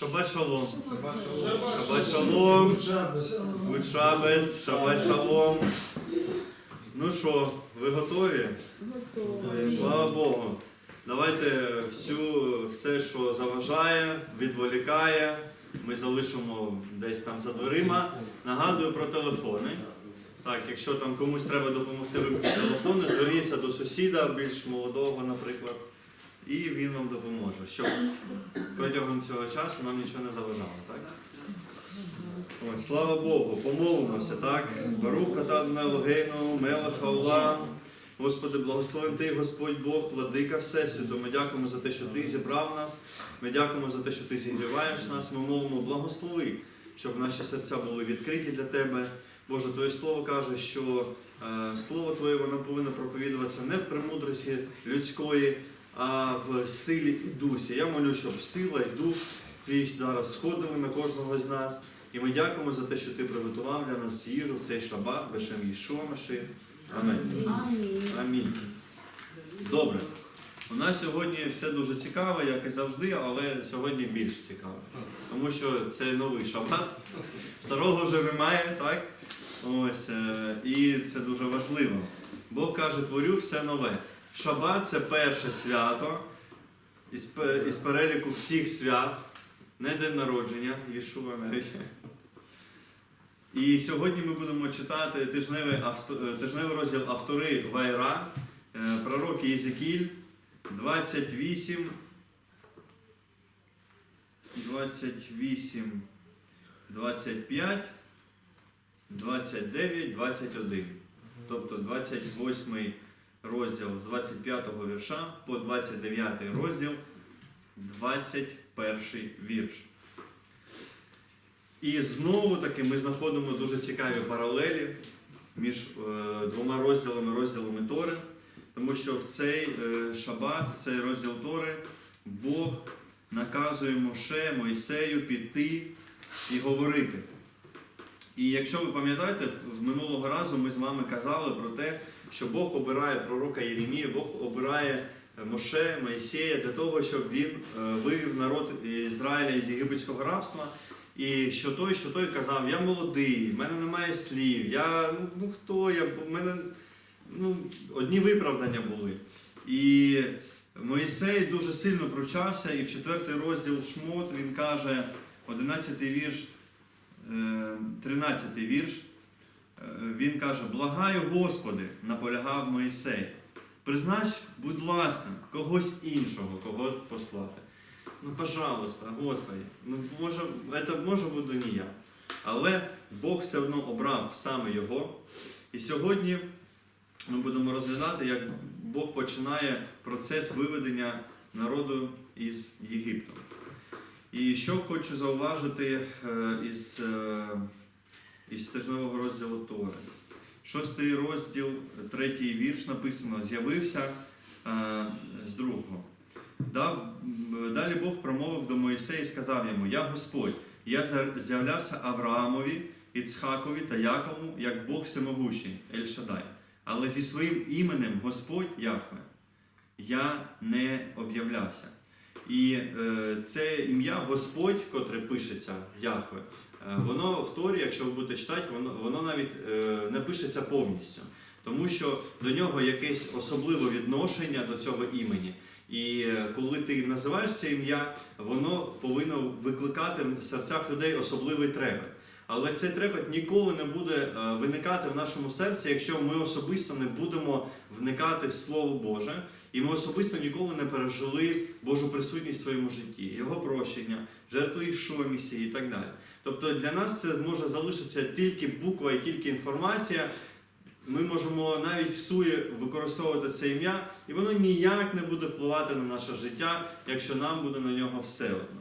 Шабат шалом. Шабат шалом. Будь шабес, шабат шалом. Ну що, ви готові? Слава Богу. Давайте всю, все, що заважає, відволікає, ми залишимо десь там за дверима. Нагадую про телефони. Так, якщо там комусь треба допомогти вимкнути телефони, зверніться до сусіда, більш молодого, наприклад, і він вам допоможе, щоб протягом цього часу нам нічого не заважало. Так? Ой, слава Богу, помолимося, так? Баруха та Мелогейну, Мелаха Алла. Господи, благословен Ти, Господь Бог, владика Всесвіту. Ми дякуємо за те, що Ти зібрав нас. Ми дякуємо за те, що Ти зігріваєш нас. Ми молимо, благослови, щоб наші серця були відкриті для Тебе. Боже, Твоє Слово каже, що е, Слово Твоє воно повинно проповідуватися не в премудрості людської, а в силі і дусі. Я молю, щоб сила і дух Твій зараз сходили на кожного з нас. І ми дякуємо за те, що Ти приготував для нас їжу в цей шабат, Бешем Йшуа Маши. Амінь. Амінь. Добре. У нас сьогодні все дуже цікаво, як і завжди, але сьогодні більш цікаво. Тому що це новий шабат. Старого вже немає, так? Ось, е, і це дуже важливо. Бог каже, творю все нове. Шабат це перше свято із, із переліку всіх свят, не день народження, Єшуа навіть. І сьогодні ми будемо читати тижневий, авто, е, тижневий розділ автори Вайра, е, пророк Єзекіль, 28, 28, 25, 29, 21. Тобто 28 розділ з 25 вірша по 29 розділ, 21 вірш. І знову таки ми знаходимо дуже цікаві паралелі між е, двома розділами розділами Тори, тому що в цей е, шабат, в цей розділ Тори, Бог наказує Моше, Мойсею піти і говорити. І якщо ви пам'ятаєте, минулого разу ми з вами казали про те, що Бог обирає пророка Єремія, Бог обирає Моше, Моїсея для того, щоб він е, вивів народ Ізраїля із єгипетського рабства. І що той, що той казав, я молодий, в мене немає слів, я ну, ну хто я, в мене ну, одні виправдання були. І Моїсей дуже сильно пручався, і в четвертий розділ Шмот він каже, 11 вірш, е, 13 вірш, е, він каже, благаю Господи, наполягав Моїсей. Признач, будь ласка, когось іншого, кого послати. Ну, пожалуйста, Господи, ну може, це може бути не я. Але Бог все одно обрав саме його. І сьогодні ми будемо розглядати, як Бог починає процес виведення народу із Єгипту. І що хочу зауважити е, із, е, із тижневого розділу Тори. Шостий розділ, третій вірш написано: з'явився е, з другого. Дав, далі Бог промовив до Моїсея і сказав йому: Я Господь, я з'являвся Авраамові, Іцхакові та Якову, як Бог всемогущий, Ель-Шадай. Але зі своїм іменем Господь Яхве я не об'являвся. І е, це ім'я Господь, котре пишеться Яхве, воно в Торі, якщо ви будете читати, воно, воно навіть е, не пишеться повністю. Тому що до нього якесь особливе відношення до цього імені. І е, коли ти називаєш це ім'я, воно повинно викликати в серцях людей особливий трепет. Але цей трепет ніколи не буде е, виникати в нашому серці, якщо ми особисто не будемо вникати в Слово Боже, і ми особисто ніколи не пережили Божу присутність в своєму житті, Його прощення, жертву Ішуа місії і так далі. Тобто для нас це може залишитися тільки буква і тільки інформація. Ми можемо навіть всує використовувати це ім'я, і воно ніяк не буде впливати на наше життя, якщо нам буде на нього все одно.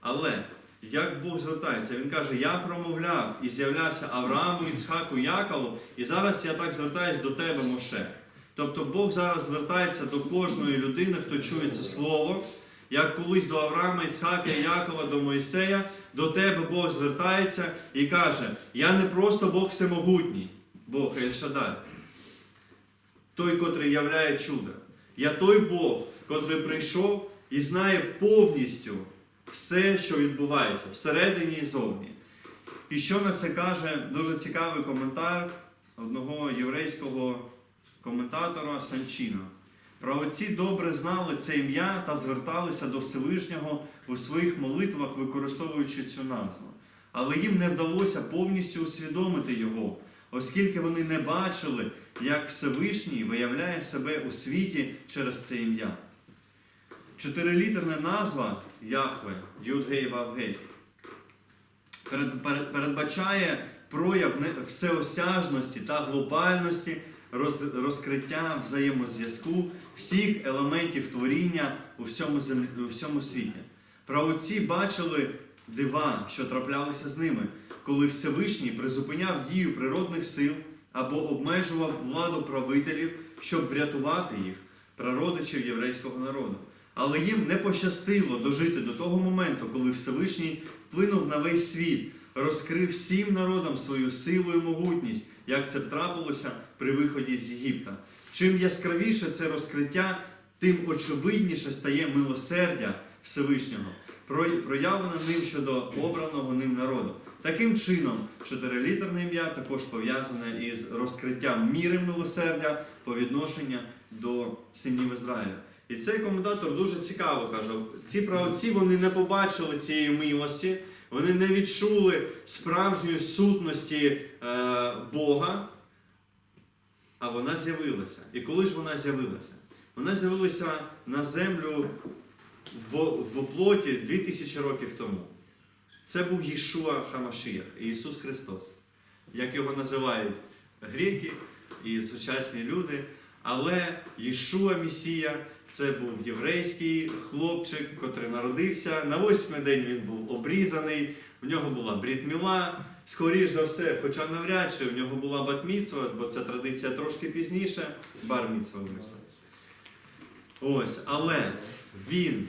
Але як Бог звертається, Він каже: Я промовляв і з'являвся Аврааму, Іцхаку, Якову, і зараз я так звертаюсь до тебе, Моше. Тобто Бог зараз звертається до кожної людини, хто чує це слово, як колись до Авраама, Іцхака, Якова, до Моїсея, до тебе Бог звертається і каже: Я не просто Бог всемогутній, Бог Ель-Шадай, той, котрий являє чудо. Я той Бог, котрий прийшов і знає повністю все, що відбувається всередині і зовні. І що на це каже дуже цікавий коментар одного єврейського коментатора Санчіна. Правоці добре знали це ім'я та зверталися до Всевишнього у своїх молитвах, використовуючи цю назву. Але їм не вдалося повністю усвідомити його, оскільки вони не бачили, як Всевишній виявляє себе у світі через це ім'я. Чотирилітерна назва Яхве, Юдгей Вавгей, перед- перед- передбачає прояв всеосяжності та глобальності розкриття взаємозв'язку всіх елементів творіння у всьому, у всьому світі. Праотці бачили дива, що траплялися з ними, коли Всевишній призупиняв дію природних сил або обмежував владу правителів, щоб врятувати їх, прародичів єврейського народу. Але їм не пощастило дожити до того моменту, коли Всевишній вплинув на весь світ, розкрив всім народам свою силу і могутність, як це трапилося при виході з Єгипта. Чим яскравіше це розкриття, тим очевидніше стає милосердя Всевишнього, про- проявлене ним щодо обраного ним народу. Таким чином, чотирилітерне ім'я також пов'язане із розкриттям міри милосердя по відношенню до синів Ізраїля. І цей коментатор дуже цікаво каже: ці праотці вони не побачили цієї милості, вони не відчули справжньої сутності е, Бога, а вона з'явилася. І коли ж вона з'явилася? Вона з'явилася на землю в, в плоті 2000 років тому. Це був Єшуа Хамашіях, Ісус Христос, як його називають греки і сучасні люди. Але Єшуа Месія це був єврейський хлопчик, котрий народився. На восьмий день він був обрізаний, в нього була брітміла. Скоріш за все, хоча навряд чи в нього була батміцва, бо це традиція трошки пізніше, барміцва вийшла. Ось, але він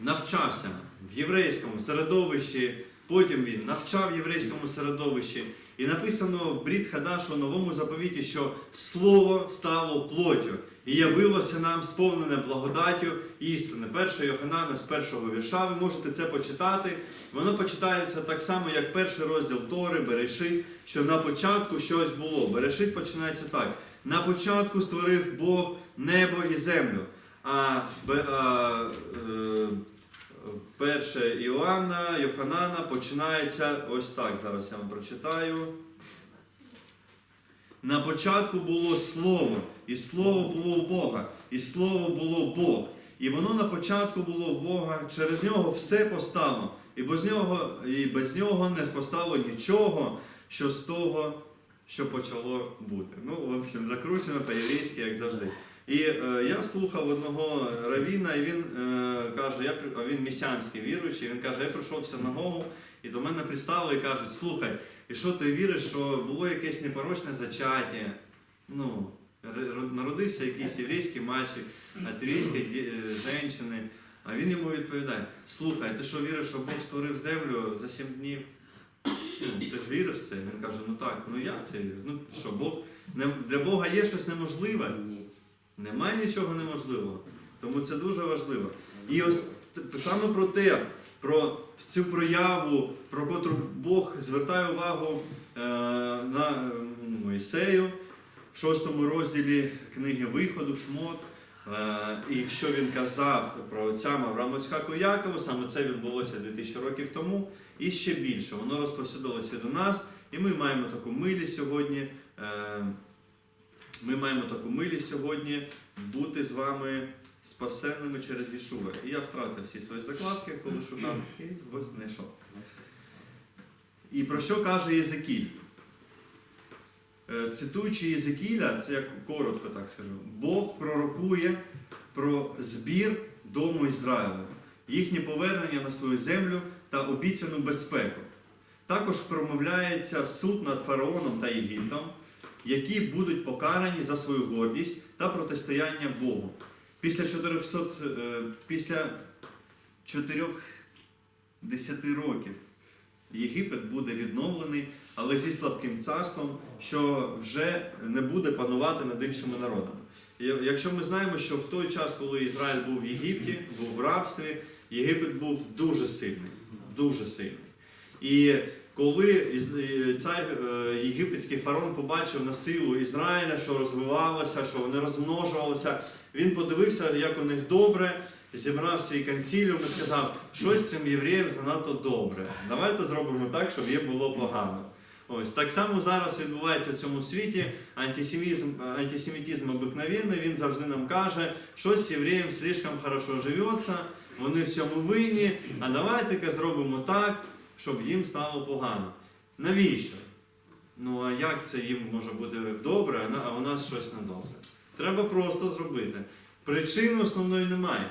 навчався в єврейському середовищі, потім він навчав єврейському середовищі. І написано в Брід Хадашу новому заповіті, що слово стало плоттю і явилося нам сповнене благодаттю істини. 1 Йоханана з першого вірша, ви можете це почитати. Воно почитається так само, як перший розділ Тори, Берешит, що на початку щось було. Берешит починається так. На початку створив Бог небо і землю. А, бе- а е, перше Іоанна, Йоханана починається ось так. Зараз я вам прочитаю. На початку було слово, і слово було у Бога, і слово було Бог. І воно на початку було в Бога, через нього все постало, і без нього, і без нього не постало нічого, що з того, що почало бути. Ну, в общем, закручено по-єврейськи, як завжди. І е, я слухав одного равіна, і він е, каже, я, він місіанський віруючий, він каже, я прийшов в синагогу, і до мене пристали і кажуть, слухай, і що ти віриш, що було якесь непорочне зачаття? Ну, народився якийсь єврейський мальчик, атеїстська жінка. А він йому відповідає: слухай, ти що віриш, що Бог створив землю за сім днів? Ну, ти ж віриш в це? Він каже, ну так, ну я в це вірю. Ну що, Бог не- для Бога є щось неможливе? Немає нічого неможливого. Тому це дуже важливо. І ось саме про те, про цю прояву, про котру Бог звертає увагу е, на м, Мойсею в шостому розділі книги Виходу, Шмот. Е, і що він казав про отця Авраама Цхаку саме це відбулося 2000 років тому, і ще більше. Воно розповсюдилося до нас, і ми маємо таку милість сьогодні. е, ми маємо таку милість сьогодні бути з вами спасенними через Ішува. І я втратив всі свої закладки, коли шукав, і ось знайшов. І про що каже Єзекіль? Е, Цитуючи Єзекіля, це як коротко так скажу, Бог пророкує про збір дому Ізраїлю, їхнє повернення на свою землю та обіцяну безпеку. Також промовляється суд над фараоном та Єгиптом, які будуть покарані за свою гордість та протистояння Богу. Після 400, е, після 40 років Єгипет буде відновлений, але зі слабким царством, що вже не буде панувати над іншими народами. Якщо ми знаємо, що в той час, коли Ізраїль був в Єгипті, був в рабстві, Єгипет був дуже сильний, дуже сильний. І коли е, цар е, єгипетський фараон побачив на силу Ізраїля, що розвивалося, що вони розмножувалися, він подивився, як у них добре, зібрав свій консіліум і сказав, щось цим євреям занадто добре. Давайте зробимо так, щоб їм було погано. Ось так само зараз відбувається в цьому світі. Антисемізм, антисемітизм обикновенний, він завжди нам каже, щось євреям слишком хорошо живеться, вони в цьому винні, а давайте-ка зробимо так, щоб їм стало погано. Навіщо? Ну а як це їм може бути добре, а у нас щось недобре? Треба просто зробити. Причини основної немає.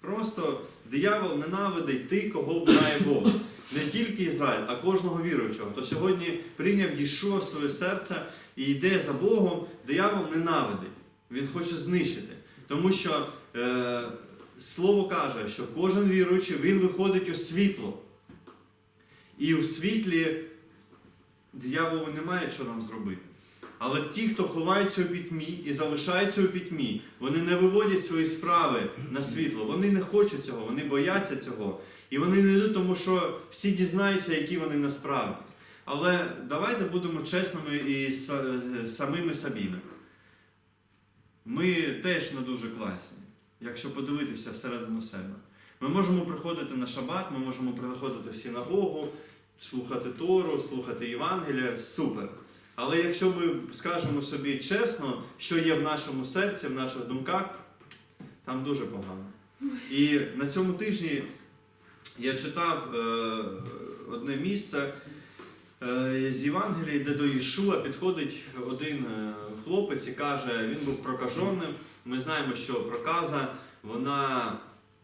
Просто диявол ненавидить ти, кого вбирає Бог. Не тільки Ізраїль, а кожного віруючого. То сьогодні прийняв Єшуа в своє серце і йде за Богом, диявол ненавидить. Він хоче знищити. Тому що е, слово каже, що кожен віруючий він виходить у світло. І у світлі дияволу немає що нам зробити. Але ті, хто ховається у пітьмі і залишаються у пітьмі, вони не виводять свої справи на світло. Вони не хочуть цього, вони бояться цього. І вони не йдуть, тому що всі дізнаються, які вони насправді. Але давайте будемо чесними і са- самими собіми. Ми теж не дуже класні, якщо подивитися всередину себе. Ми можемо приходити на шабат, ми можемо приходити в синагогу, слухати Тору, слухати Євангелія, супер. Але якщо ми скажемо собі чесно, що є в нашому серці, в наших думках, там дуже погано. І на цьому тижні я читав е, одне місце е, з Євангелії, де до Ішуа підходить один е, хлопець і каже, він був прокаженим. Ми знаємо, що проказа вона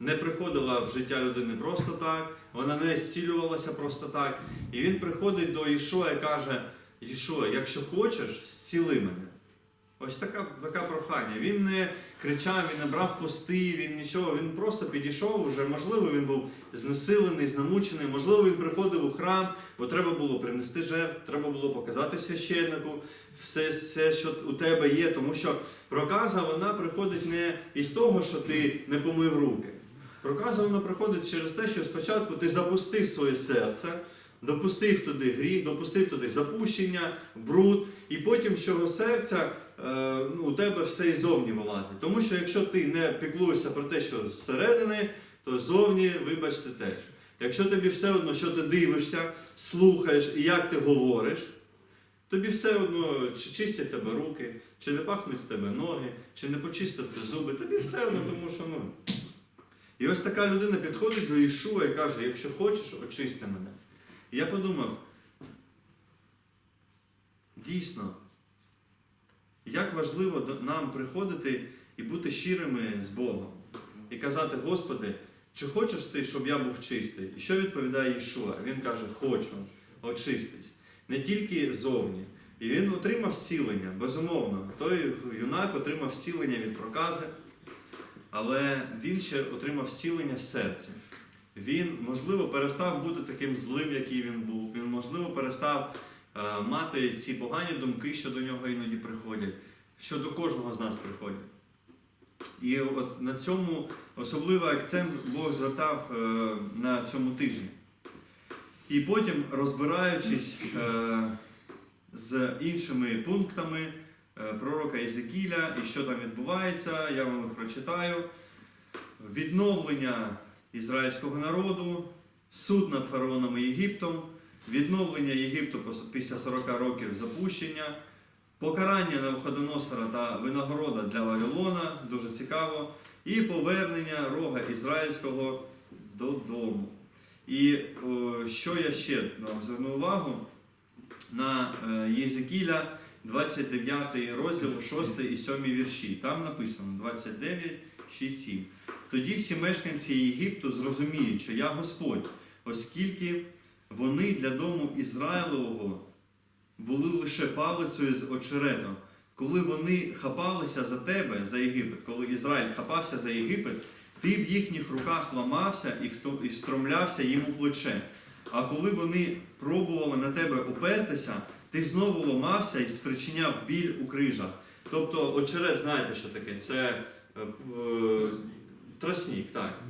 не приходила в життя людини просто так, вона не зцілювалася просто так. І він приходить до Ішуа і каже: Ішуа, якщо хочеш, зціли мене. Ось така, така прохання. Він не кричав, він не брав пости, він нічого, він просто підійшов вже. Можливо, він був знесилений, знамучений, можливо, він приходив у храм, бо треба було принести жертв, треба було показати священнику все, все, що у тебе є, тому що проказа вона приходить не із того, що ти не помив руки. Проказа вона приходить через те, що спочатку ти запустив своє серце, допустив туди гріх, допустив туди запущення, бруд, і потім з цього серця е, ну, у тебе все і зовні вилазить. Тому що якщо ти не піклуєшся про те, що зсередини, то зовні, вибачте, теж. Якщо тобі все одно, що ти дивишся, слухаєш і як ти говориш, тобі все одно, чи чистять тебе руки, чи не пахнуть в тебе ноги, чи не почистити зуби, тобі все одно, тому що ну. І ось така людина підходить до Ішуа і каже, якщо хочеш, очисти мене. І я подумав, дійсно, як важливо нам приходити і бути щирими з Богом. І казати, Господи, чи хочеш ти, щоб я був чистий? І що відповідає Ішуа? Він каже, хочу, очистись. Не тільки зовні. І він отримав зцілення, безумовно. Той юнак отримав зцілення від прокази, але він ще отримав зцілення в серці. Він, можливо, перестав бути таким злим, який він був. Він, можливо, перестав е, мати ці погані думки, що до нього іноді приходять, що до кожного з нас приходять. І от на цьому особливий акцент Бог звертав е, на цьому тижні. І потім, розбираючись е, з іншими пунктами пророка Єзекіля і що там відбувається, я вам їх прочитаю. Відновлення ізраїльського народу, суд над фараоном Єгиптом, відновлення Єгипту після 40 років запущення, покарання Навходоносора та винагорода для Вавилона, дуже цікаво, і повернення рога ізраїльського додому. І о, що я ще вам зверну увагу на е, Єзекіля, 29 розділ, 6 і 7 вірші. Там написано 29, 6, 7. Тоді всі мешканці Єгипту зрозуміють, що я Господь, оскільки вони для дому Ізраїлового були лише палицею з очеретом. Коли вони хапалися за тебе, за Єгипет, коли Ізраїль хапався за Єгипет, ти в їхніх руках ламався і встромлявся їм у плече. А коли вони пробували на тебе опертися, ти знову ламався і спричиняв біль у крижах. Тобто очерет, знаєте, що таке? Це е, е, так.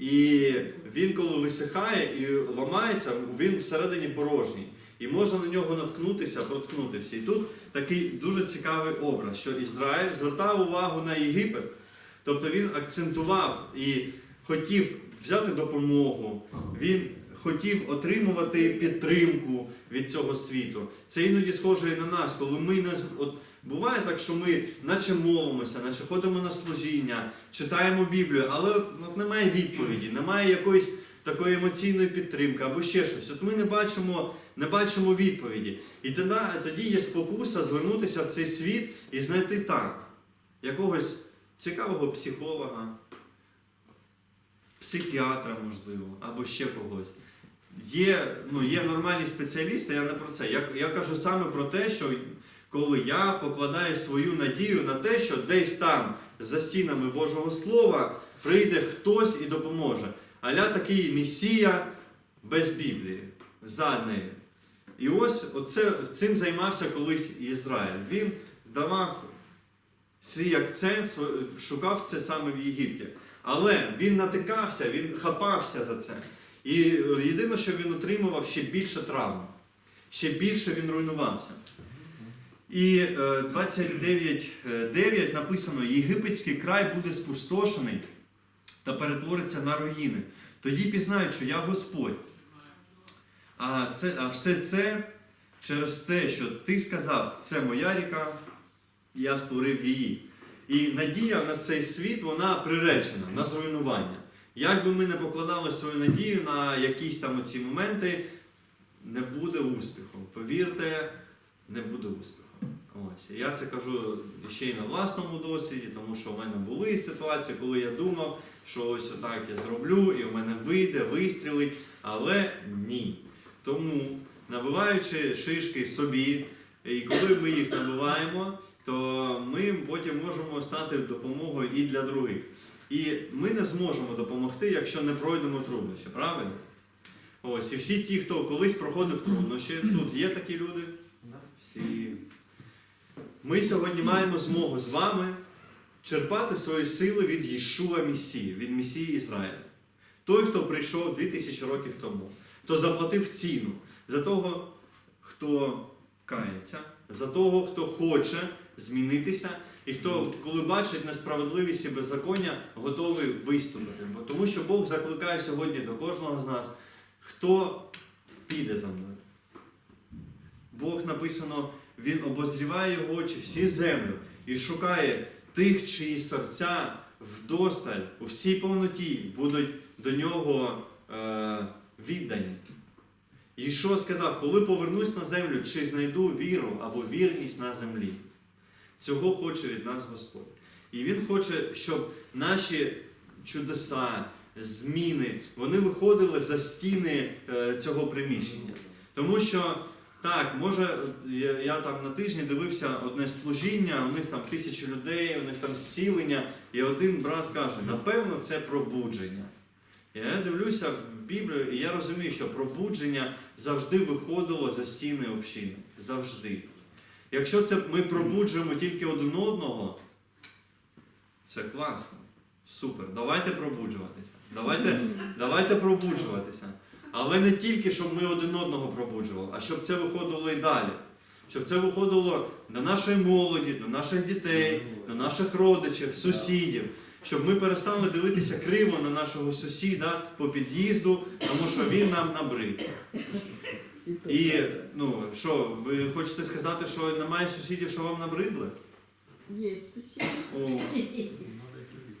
І він, коли висихає і ламається, він всередині порожній. І можна на нього наткнутися, проткнутися. І тут такий дуже цікавий образ, що Ізраїль звертав увагу на Єгипет, тобто він акцентував і хотів взяти допомогу, він хотів отримувати підтримку від цього світу. Це іноді схоже і на нас, коли ми не от буває так, що ми наче молимося, наче ходимо на служіння, читаємо Біблію, але от, немає відповіді, немає якоїсь такої емоційної підтримки або ще щось. От ми не бачимо, не бачимо відповіді. І тоді, тоді є спокуса звернутися в цей світ і знайти так якогось цікавого психолога, психіатра, можливо, або ще когось. Є, ну, є нормальні спеціалісти, я не про це. Я, я кажу саме про те, що коли я покладаю свою надію на те, що десь там, за стінами Божого Слова, прийде хтось і допоможе. Аля такий Месія без Біблії, за нею. І ось оце, цим займався колись Ізраїль. Він давав свій акцент, шукав це саме в Єгипті. Але він натикався, він хапався за це. І єдине, що він отримував ще більше травм, ще більше він руйнувався. І е, 29.9 написано: Єгипетський край буде спустошений та перетвориться на руїни. Тоді пізнають, що я Господь. А, це, а все це через те, що ти сказав, це моя ріка, я створив її. І надія на цей світ, вона приречена на зруйнування. Як би ми не покладали свою надію на якісь там оці моменти, не буде успіху. Повірте, не буде успіху. Ось. Я це кажу ще й на власному досвіді, тому що в мене були ситуації, коли я думав, що ось отак я зроблю, і в мене вийде, вистрілить, але ні. Тому, набиваючи шишки собі, і коли ми їх набиваємо, то ми потім можемо стати допомогою і для других. І ми не зможемо допомогти, якщо не пройдемо труднощі, правильно? Ось, і всі ті, хто колись проходив труднощі, тут є такі люди. Всі. Ми сьогодні маємо змогу з вами черпати свої сили від Єшуа Месії, від Месії Ізраїля. Той, хто прийшов 2000 років тому, хто заплатив ціну за того, хто кається, за того, хто хоче змінитися, і хто, коли бачить несправедливість і беззаконня, готовий виступити. Бо тому що Бог закликає сьогодні до кожного з нас, хто піде за мною. Бог написано, Він обозріває його очі всі землю і шукає тих, чиї серця вдосталь у всій повноті будуть до нього е, віддані. І що сказав, коли повернусь на землю, чи знайду віру або вірність на землі. Цього хоче від нас Господь. І Він хоче, щоб наші чудеса, зміни, вони виходили за стіни е, цього приміщення. Тому що так, може, я, я там на тижні дивився одне служіння, у них там тисячі людей, у них там зцілення, і один брат каже, напевно, це пробудження. Я дивлюся в Біблію, і я розумію, що пробудження завжди виходило за стіни общини. Завжди. Якщо це ми пробуджуємо тільки один одного, це класно. Супер. Давайте пробуджуватися. Давайте, давайте пробуджуватися. Але не тільки, щоб ми один одного пробуджували, а щоб це виходило і далі. Щоб це виходило до нашої молоді, до наших дітей, до наших родичів, сусідів. Щоб ми перестали дивитися криво на нашого сусіда по під'їзду, тому що він нам набрид. І ну що, ви хочете сказати, що немає сусідів, що вам набридли? Есть сусід. О.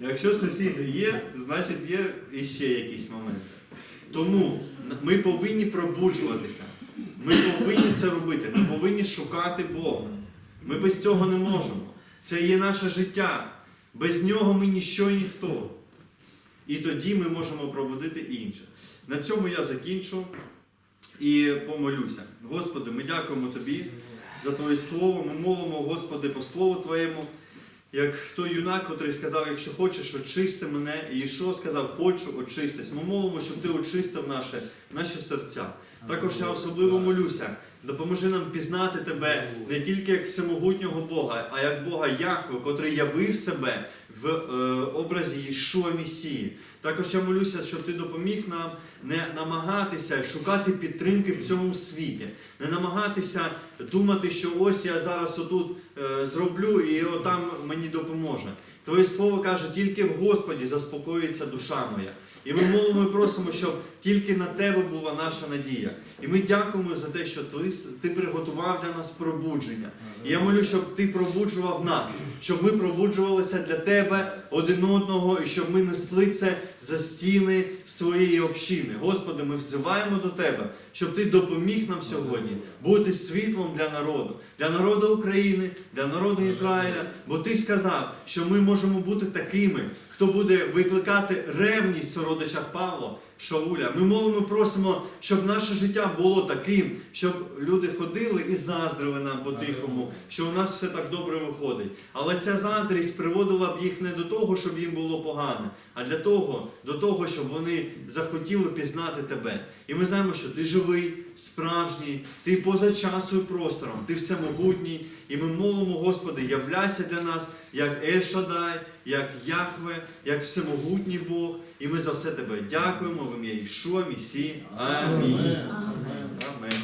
Якщо сусіди є, значить є іще якісь моменти. Тому ми повинні пробуджуватися. Ми повинні це робити. Ми повинні шукати Бога. Ми без цього не можемо. Це є наше життя. Без нього ми ніщо і ніхто. І тоді ми можемо пробудити інше. На цьому я закінчу і помолюся. Господи, ми дякуємо Тобі за Твоє Слово. Ми молимо, Господи, по Слову Твоєму. Як той юнак, який сказав, якщо хочеш, очисти мене, і Ішо сказав, хочу очистись. Ми молимо, щоб ти очистив наше, наші серця. Також я особливо молюся, допоможи нам пізнати тебе не тільки як всемогутнього Бога, а як Бога Яхве, котрий явив себе в е, образі Ішуа Месії. Також я молюся, щоб ти допоміг нам не намагатися шукати підтримки в цьому світі, не намагатися думати, що ось я зараз отут е, зроблю і отам мені допоможе. Твоє слово каже, тільки в Господі заспокоїться душа моя. І ми молимо і просимо, щоб тільки на тебе була наша надія. І ми дякуємо за те, що ти, ти приготував для нас пробудження. І я молю, щоб ти пробуджував нас, щоб ми пробуджувалися для тебе один одного, і щоб ми несли це за стіни своєї общини. Господи, ми взиваємо до тебе, щоб ти допоміг нам сьогодні бути світлом для народу, для народу України, для народу Ізраїля. Бо ти сказав, що ми можемо бути такими, хто буде викликати ревність в сородичах Павла. Шауля, ми молимо, просимо, щоб наше життя було таким, щоб люди ходили і заздрили нам по-тихому, що у нас все так добре виходить. Але ця заздрість приводила б їх не до того, щоб їм було погано, а для того, до того, щоб вони захотіли пізнати тебе. І ми знаємо, що ти живий, справжній, ти поза часу і простором, ти всемогутній. І ми молимо, Господи, являйся для нас як Ель Шадай, як Яхве, як всемогутній Бог. І ми за все тебе дякуємо в ім'я Ішуа Місі. Амінь. Амінь.